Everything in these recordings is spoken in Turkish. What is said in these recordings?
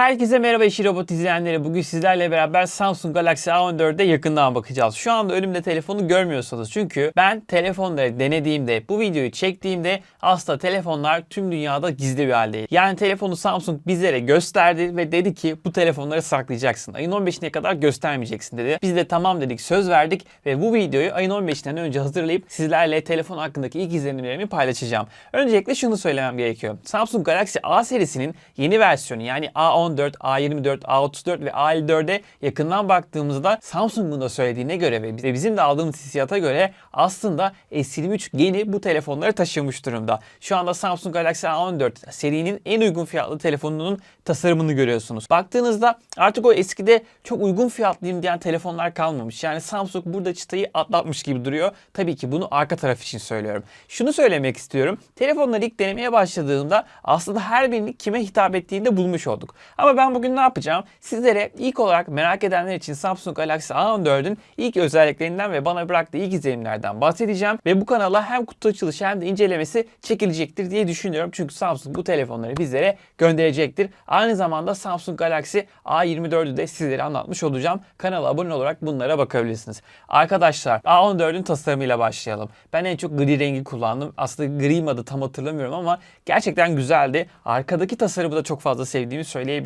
Herkese merhaba işi robot izleyenleri. Bugün sizlerle beraber Samsung Galaxy A14'e yakından bakacağız. Şu anda önümde telefonu görmüyorsunuz. Çünkü ben telefonları denediğimde, bu videoyu çektiğimde aslında telefonlar tüm dünyada gizli bir haldeydi. Yani telefonu Samsung bizlere gösterdi ve dedi ki bu telefonları saklayacaksın. Ayın 15'ine kadar göstermeyeceksin dedi. Biz de tamam dedik, söz verdik ve bu videoyu ayın 15'inden önce hazırlayıp sizlerle telefon hakkındaki ilk izlenimlerimi paylaşacağım. Öncelikle şunu söylemem gerekiyor. Samsung Galaxy A serisinin yeni versiyonu yani A14, A24, A34 ve A54'e yakından baktığımızda Samsung'un da söylediğine göre ve bizim de aldığımız hissiyata göre aslında S23 yeni bu telefonları taşımış durumda. Şu anda Samsung Galaxy A14 serinin en uygun fiyatlı telefonunun tasarımını görüyorsunuz. Baktığınızda artık o eskide çok uygun fiyatlıyım diyen telefonlar kalmamış. Yani Samsung burada çıtayı atlatmış gibi duruyor. Tabii ki bunu arka taraf için söylüyorum. Şunu söylemek istiyorum. Telefonları ilk denemeye başladığımda aslında her birini kime hitap ettiğini de bulmuş olduk. Ama ben bugün ne yapacağım? Sizlere ilk olarak merak edenler için Samsung Galaxy A14'ün ilk özelliklerinden ve bana bıraktığı ilk izlenimlerden bahsedeceğim. Ve bu kanala hem kutu açılışı hem de incelemesi çekilecektir diye düşünüyorum. Çünkü Samsung bu telefonları bizlere gönderecektir. Aynı zamanda Samsung Galaxy A24'ü de sizlere anlatmış olacağım. Kanala abone olarak bunlara bakabilirsiniz. Arkadaşlar A14'ün tasarımıyla başlayalım. Ben en çok gri rengi kullandım. Aslında gri mi adı tam hatırlamıyorum ama gerçekten güzeldi. Arkadaki tasarımı da çok fazla sevdiğimi söyleyebilirim.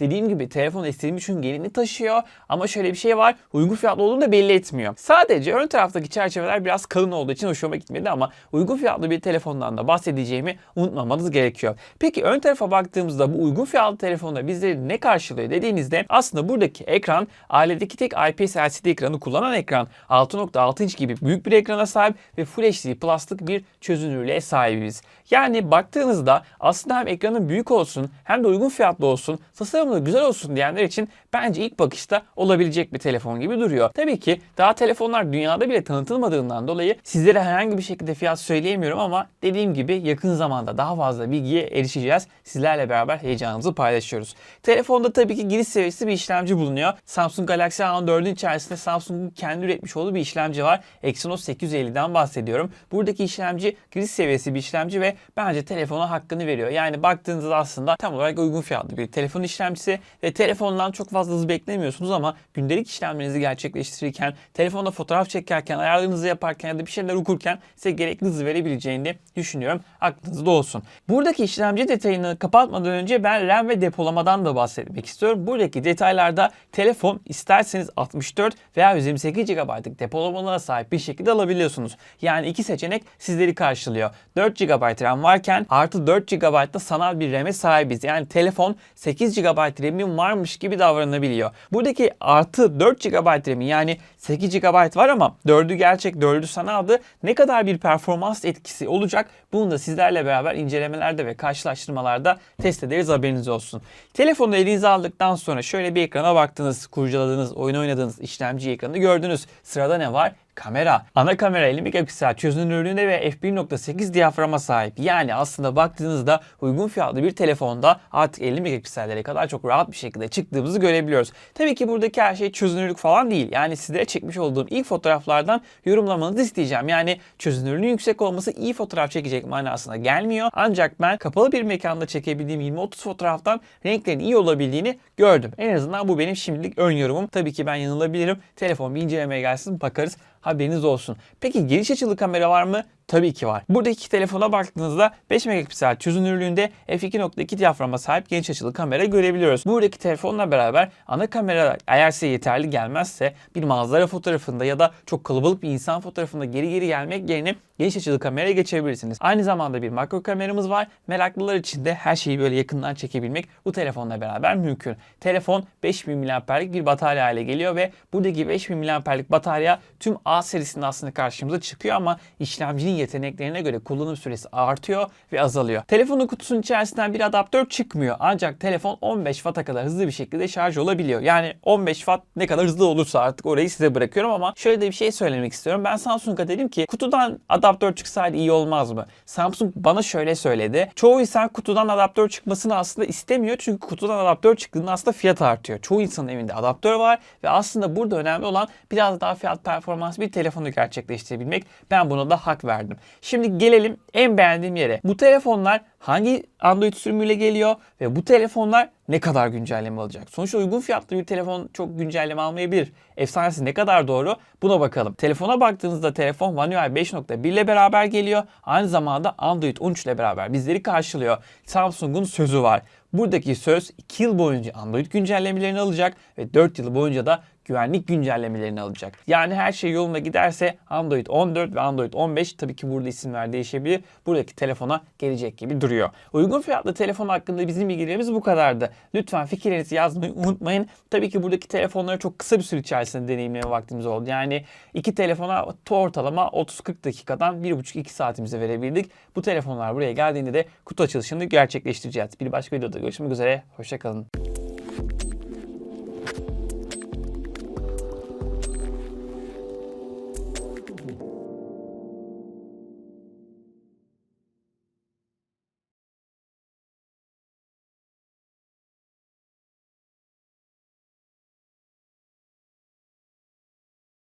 Dediğim gibi telefon S23'ün genini taşıyor ama şöyle bir şey var. Uygun fiyatlı olduğunu da belli etmiyor. Sadece ön taraftaki çerçeveler biraz kalın olduğu için hoşuma gitmedi ama uygun fiyatlı bir telefondan da bahsedeceğimi unutmamanız gerekiyor. Peki ön tarafa baktığımızda bu uygun fiyatlı telefonda bizleri ne karşılıyor dediğinizde aslında buradaki ekran ailedeki tek IPS LCD ekranı kullanan ekran 6.6 inç gibi büyük bir ekrana sahip ve Full HD Plus'lık bir çözünürlüğe sahibiz. Yani baktığınızda aslında hem ekranın büyük olsun hem de uygun fiyatlı olsun, tasarımı da güzel olsun diyenler için bence ilk bakışta olabilecek bir telefon gibi duruyor. Tabii ki daha telefonlar dünyada bile tanıtılmadığından dolayı sizlere herhangi bir şekilde fiyat söyleyemiyorum ama dediğim gibi yakın zamanda daha fazla bilgiye erişeceğiz. Sizlerle beraber heyecanımızı paylaşıyoruz. Telefonda tabii ki giriş seviyesi bir işlemci bulunuyor. Samsung Galaxy A14'ün içerisinde Samsung'un kendi üretmiş olduğu bir işlemci var. Exynos 850'den bahsediyorum. Buradaki işlemci giriş seviyesi bir işlemci ve bence telefona hakkını veriyor. Yani baktığınızda aslında tam olarak uygun fiyatlı bir telefon işlemcisi ve telefondan çok fazla hız beklemiyorsunuz ama gündelik işlemlerinizi gerçekleştirirken, telefonda fotoğraf çekerken, ayarlarınızı yaparken ya da bir şeyler okurken size gerekli hızı verebileceğini düşünüyorum. Aklınızda olsun. Buradaki işlemci detayını kapatmadan önce ben RAM ve depolamadan da bahsetmek istiyorum. Buradaki detaylarda telefon isterseniz 64 veya 128 GB'lık depolamalara sahip bir şekilde alabiliyorsunuz. Yani iki seçenek sizleri karşılıyor. 4 GB RAM varken artı 4 GB da sanal bir RAM'e sahibiz. Yani telefon 8 GB RAM'in varmış gibi davranabiliyor. Buradaki artı 4 GB RAM'i yani 8 GB var ama 4'ü gerçek 4'ü sanaldı. Ne kadar bir performans etkisi olacak bunu da sizlerle beraber incelemelerde ve karşılaştırmalarda test ederiz haberiniz olsun. Telefonu elinize aldıktan sonra şöyle bir ekrana baktınız, kurcaladınız, oyun oynadınız, işlemci ekranı gördünüz. Sırada ne var? Kamera. Ana kamera 50 megapiksel çözünürlüğüne ve f1.8 diyaframa sahip. Yani aslında baktığınızda uygun fiyatlı bir telefonda artık 50 megapiksellere kadar çok rahat bir şekilde çıktığımızı görebiliyoruz. Tabii ki buradaki her şey çözünürlük falan değil. Yani sizlere çekmiş olduğum ilk fotoğraflardan yorumlamanızı isteyeceğim. Yani çözünürlüğün yüksek olması iyi fotoğraf çekecek manasına gelmiyor. Ancak ben kapalı bir mekanda çekebildiğim 20-30 fotoğraftan renklerin iyi olabildiğini gördüm. En azından bu benim şimdilik ön yorumum. Tabii ki ben yanılabilirim. Telefon bir incelemeye gelsin bakarız. Haberiniz olsun. Peki geniş açılı kamera var mı? Tabii ki var. Buradaki telefona baktığınızda 5 megapiksel çözünürlüğünde f2.2 diyaframa sahip geniş açılı kamera görebiliyoruz. Buradaki telefonla beraber ana kamera eğer size yeterli gelmezse bir manzara fotoğrafında ya da çok kalabalık bir insan fotoğrafında geri geri gelmek yerine geniş açılı kameraya geçebilirsiniz. Aynı zamanda bir makro kameramız var. Meraklılar için de her şeyi böyle yakından çekebilmek bu telefonla beraber mümkün. Telefon 5000 mAh'lik bir batarya hale geliyor ve buradaki 5000 mAh'lik batarya tüm A serisinde aslında karşımıza çıkıyor ama işlemcinin yeteneklerine göre kullanım süresi artıyor ve azalıyor. Telefonun kutusunun içerisinden bir adaptör çıkmıyor. Ancak telefon 15 Watt'a kadar hızlı bir şekilde şarj olabiliyor. Yani 15 Watt ne kadar hızlı olursa artık orayı size bırakıyorum ama şöyle de bir şey söylemek istiyorum. Ben Samsung'a dedim ki kutudan adaptör çıksaydı iyi olmaz mı? Samsung bana şöyle söyledi. Çoğu insan kutudan adaptör çıkmasını aslında istemiyor. Çünkü kutudan adaptör çıktığında aslında fiyat artıyor. Çoğu insanın evinde adaptör var ve aslında burada önemli olan biraz daha fiyat performans bir telefonu gerçekleştirebilmek. Ben buna da hak verdim. Gösterdim. Şimdi gelelim en beğendiğim yere. Bu telefonlar hangi Android sürümüyle geliyor ve bu telefonlar ne kadar güncelleme alacak? Sonuçta uygun fiyatlı bir telefon çok güncelleme almayabilir. Efsanesi ne kadar doğru? Buna bakalım. Telefona baktığınızda telefon One UI 5.1 ile beraber geliyor. Aynı zamanda Android 13 ile beraber bizleri karşılıyor. Samsung'un sözü var. Buradaki söz 2 yıl boyunca Android güncellemelerini alacak ve 4 yıl boyunca da güvenlik güncellemelerini alacak. Yani her şey yoluna giderse Android 14 ve Android 15 tabii ki burada isimler değişebilir. Buradaki telefona gelecek gibi duruyor. Uygun fiyatlı telefon hakkında bizim bilgilerimiz bu kadardı. Lütfen fikirlerinizi yazmayı unutmayın. Tabii ki buradaki telefonları çok kısa bir süre içerisinde deneyimleme vaktimiz oldu. Yani iki telefona ortalama 30-40 dakikadan 1,5-2 saatimize verebildik. Bu telefonlar buraya geldiğinde de kutu açılışını gerçekleştireceğiz. Bir başka videoda görüşmek üzere. Hoşçakalın.